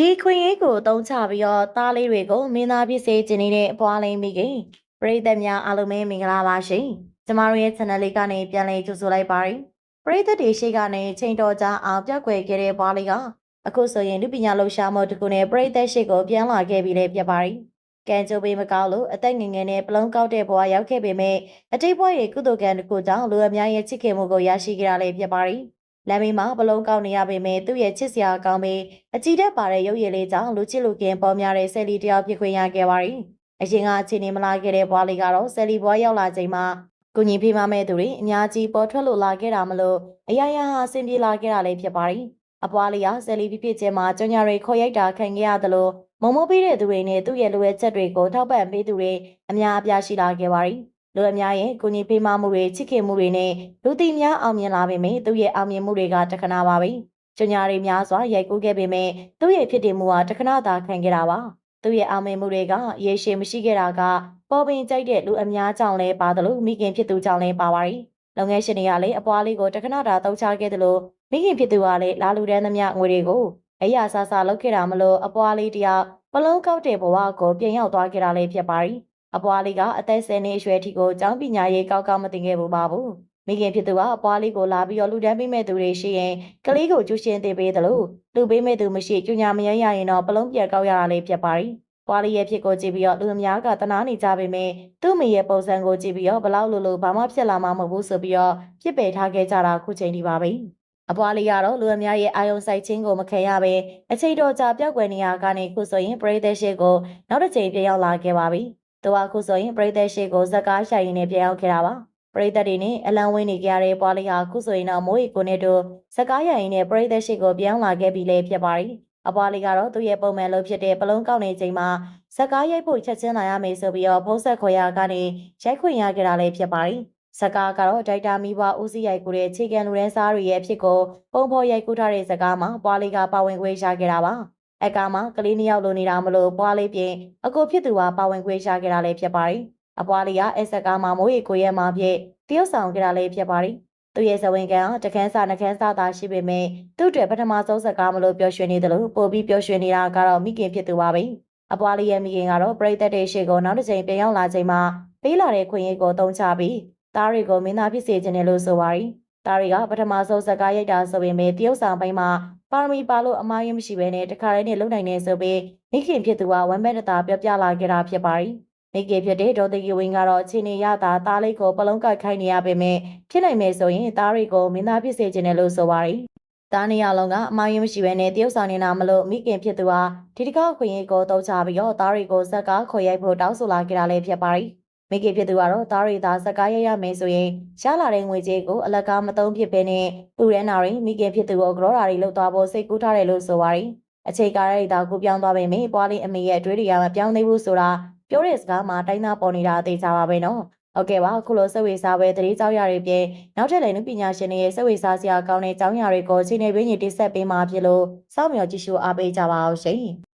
ဒီခွင့်ရေးကိုအသုံးချပြီးတော့သားလေးတွေကိုမင်းသားဖြစ်စေခြင်းနေတဲ့အပွားလိမ့်မိခင်ပရိသတ်များအားလုံးပဲမင်္ဂလာပါရှင်ကျမတို့ရဲ့ channel လေးကနေပြန်လည်ကြိုဆိုလိုက်ပါရယ်ပရိသတ်တွေရှိကနေချိန်တော်ကြာအောင်ပြောက်ွယ်ခဲ့တဲ့ပွားလေးကအခုဆိုရင်လူပညာလှူရှာမှုတစ်ခုနဲ့ပရိသတ်ရှိကိုပြန်လာခဲ့ပြီလေပြပါရယ်ကံကြိုးပေးမကောက်လို့အသက်ငယ်ငယ်နဲ့ပလုံးကောက်တဲ့ဘဝရောက်ခဲ့ပေမဲ့အတိတ်ဘဝရဲ့ကုသိုလ်ကံတစ်ခုကြောင့်လူအများရဲ့ချစ်ခင်မှုကိုရရှိကြရလေပြပါရယ် လမ်းမေးမှာပလုံးကောက်နေရပေမဲ့သူ့ရဲ့ချစ်စရာကောင်းပေအကြည့်တက်ပါတဲ့ရုပ်ရည်လေးကြောင့်လူချစ်လူခင်ပေါ်များတဲ့ဆယ်လီတယောက်ဖြစ်ခွင့်ရခဲ့ပါရီအရင်ကအခြေအနေမလာခဲ့တဲ့ဘွားလေးကတော့ဆယ်လီဘွားရောက်လာချိန်မှာကိုကြီးဖေးမမဲ့သူတွေအများကြီးပေါ်ထွက်လို့လာခဲ့တာမလို့အရာရာဟာဆင်ပြေလာခဲ့တာလေးဖြစ်ပါရီအပွားလေးကဆယ်လီဖြစ်ဖြစ်ချင်းမှာကြောင်ညာတွေခေါ်ရိုက်တာခံခဲ့ရတယ်လို့မုံမိုးပေးတဲ့သူတွေနဲ့သူ့ရဲ့လိုအပ်ချက်တွေကိုထောက်ပံ့ပေးသူတွေအများအပြားရှိလာခဲ့ပါရီ လူအများရဲ့ကိုကြီးဖေးမမှုတွေချစ်ခင်မှုတွေနဲ့လူတီများအောင်မြင်လာပေမဲ့သူ့ရဲ့အောင်မြင်မှုတွေကတခဏပါပဲ။ကျညာတွေများစွာရိုက်ကူးခဲ့ပေမဲ့သူ့ရဲ့ဖြစ်တည်မှုဟာတခဏသာခံခဲ့တာပါ။သူ့ရဲ့အောင်မြင်မှုတွေကရေရှည်မရှိခဲ့တာကပေါ်ပင်ကြိုက်တဲ့လူအများကြောင့်လည်းပါတယ်လို့မိခင်ဖြစ်သူကြောင့်လည်းပါပါတယ်။လုပ်ငန်းရှင်တွေကလည်းအပွားလေးကိုတခဏသာတောက်ချခဲ့တယ်လို့မိခင်ဖြစ်သူကလည်းလာလူတန်းသမျှငွေတွေကိုအရာဆာဆာလုပ်ခဲ့တာမလို့အပွားလေးတယောက်ပလုံးကောက်တဲ့ဘဝကိုပြန်ရောက်သွားခဲ့တာလည်းဖြစ်ပါတယ်။ အပွားလေးကအသက်10နှစ်အရွယ်ထိကိုကျောင်းပညာရေးကောက်ကောက်မသိခဲ့ဘူးပါဘူး။မိခင်ဖြစ်သူကအပွားလေးကိုလာပြီးတော့လူတန်းပေးမဲ့သူတွေရှိရင်ကလေးကိုကျူရှင်တင်ပေးတယ်လို့လူပေးမဲ့သူမရှိကျညာမရရရင်တော့ပလုံးပြတ်ကောက်ရတာလေးဖြစ်ပါရီ။ပွားလေးရဲ့ဖြစ်ကိုကြည့်ပြီးတော့လူအများကတနာနေကြပေမဲ့သူ့မိရဲ့ပုံစံကိုကြည့်ပြီးတော့ဘလောက်လိုလိုဘာမှဖြစ်လာမှာမဟုတ်ဘူးဆိုပြီးတော့ပြစ်ပယ်ထားခဲ့ကြတာခုချိန်ဒီပါပဲ။အပွားလေးကတော့လူအများရဲ့အာယုံဆိုင်ခြင်းကိုမခံရပဲအချိန်တော်ကြာပြောက်ွယ်နေရကနေခုဆိုရင်ပရိသတ်ရှိကိုနောက်တစ်ချိန်ပြန်ရောက်လာခဲ့ပါပြီ။ သူကခုဆိုရင်ပရိသတ်ရှိကိုဇက်ကားရှိုင်ရင်းနဲ့ပြန်ရောက်ခဲ့တာပါ။ပရိသတ်တွေနဲ့အလံဝင်းနေကြတဲ့ပွားလေးဟာခုဆိုရင်တော့မိုးရီကိုနဲ့တို့ဇက်ကားရရင်နဲ့ပရိသတ်ရှိကိုပြန်လာခဲ့ပြီလေဖြစ်ပါရီ။အပွားလေးကတော့သူ့ရဲ့ပုံမှန်လိုဖြစ်တဲ့ပလုံးကောက်နေချိန်မှာဇက်ကားရိုက်ဖို့ချက်ချင်းလာရမယ်ဆိုပြီးတော့ဖုံးဆက်ခွေရကနေရိုက်ခွင့်ရခဲ့တာလည်းဖြစ်ပါရီ။စကားကတော့ဒိုက်တာမီဘွားဦးစီးရိုက်ကူတဲ့ခြေကန်လူရန်စားတွေရဲ့အဖြစ်ကိုပုံဖော်ရိုက်ကူထားတဲ့စကားမှာပွားလေးကပါဝင်ခွင့်ရခဲ့တာပါ။ အကားမှာကလေးနှစ်ယောက်လိုနေတာမလို့ပွားလေးပြင်အကိုဖြစ်သူကပါဝင်ခွင့်ရခဲ့တာလည်းဖြစ်ပါရီ။အပွားလေးကအဲစကားမှာမိုးရီကိုရဲ့မှာဖြစ်တရုတ်ဆောင်ခဲ့တာလည်းဖြစ်ပါရီ။သူရဲ့ဇဝင်ကန်ကတခန်းစာနှခန်းစာသာရှိပေမဲ့သူ့အတွက်ပထမဆုံးစကားမလို့ပျော်ရွှင်နေတယ်လို့ပို့ပြီးပျော်ရွှင်နေတာကတော့မိခင်ဖြစ်သူပါပဲ။အပွားလေးရဲ့မိခင်ကတော့ပရိသတ်တွေရှေ့ကိုနောက်တစ်ချိန်ပြန်ရောက်လာချိန်မှာပေးလာတဲ့ခွင့်ရေးကိုတုံးချပြီးသားတွေကိုမင်းသားဖြစ်စေခြင်းနဲ့လို့ဆိုပါရီ သားတွေကပထမဆုံးစကားရိုက်တာဆိုပေမဲ့တရုတ်ဆောင်ပိုင်းမှာပါရမီပါလို့အမားရမရှိဘဲနဲ့တခါတည်းနဲ့လုံနိုင်နေဆိုပြီးမိခင်ဖြစ်သူကဝမ်းဘက်တတာပြောပြလာခဲ့တာဖြစ်ပါရီမိခင်ဖြစ်တဲ့ဒေါ်တကီဝင်းကတော့ခြေနေရတာသားလေးကိုပလုံးကိုက်ခိုင်းနေရပေမဲ့ဖြစ်နိုင်မယ်ဆိုရင်သားတွေကိုမင်းသားဖြစ်စေခြင်းနဲ့လို့ဆိုပါရီတားနေရလုံးကအမိုင်းရမရှိဘဲနဲ့တရုတ်ဆောင်နေတာမလို့မိခင်ဖြစ်သူဟာဒီတကောက်ခွင့်ရေးကိုတောက်ချပြီးတော့သားတွေကိုဇက်ကားခေါ်ရိုက်ဖို့တောင်းဆိုလာကြတာလည်းဖြစ်ပါရီ မိခင်ဖြစ်သူကတော့သားရီသားဇက်ကားရရမယ်ဆိုရင်ရှားလာတဲ့ငွေကြေးကိုအလကားမသုံးဖြစ်ပဲနဲ့ပူရန်နာရီမိခင်ဖြစ်သူကိုဂရောဓာရီလောက်သွားဖို့စိတ်ကူးထားတယ်လို့ဆိုပါရီအချိန်ကားရိုက်တာကိုပြောင်းသွားပေမဲ့ပွားလေးအမေရဲ့အတွေးတွေကမပြောင်းသေးဘူးဆိုတာပြောတဲ့စကားမှာတိုင်းသားပေါ်နေတာသိကြပါပဲနော်ဟုတ်ကဲ့ပါခုလိုစိတ်ဝေစားပဲတတိကြောက်ရတွေပြင်နောက်ထပ်လည်းနုပညာရှင်တွေရဲ့စိတ်ဝေစားစရာကောင်းတဲ့ကြောင်းရာတွေကိုချိန်နေပင်းကြီးတိဆက်ပေးမှာဖြစ်လို့စောင့်မျှော်ကြည့်ရှုအားပေးကြပါအောင်ရှင်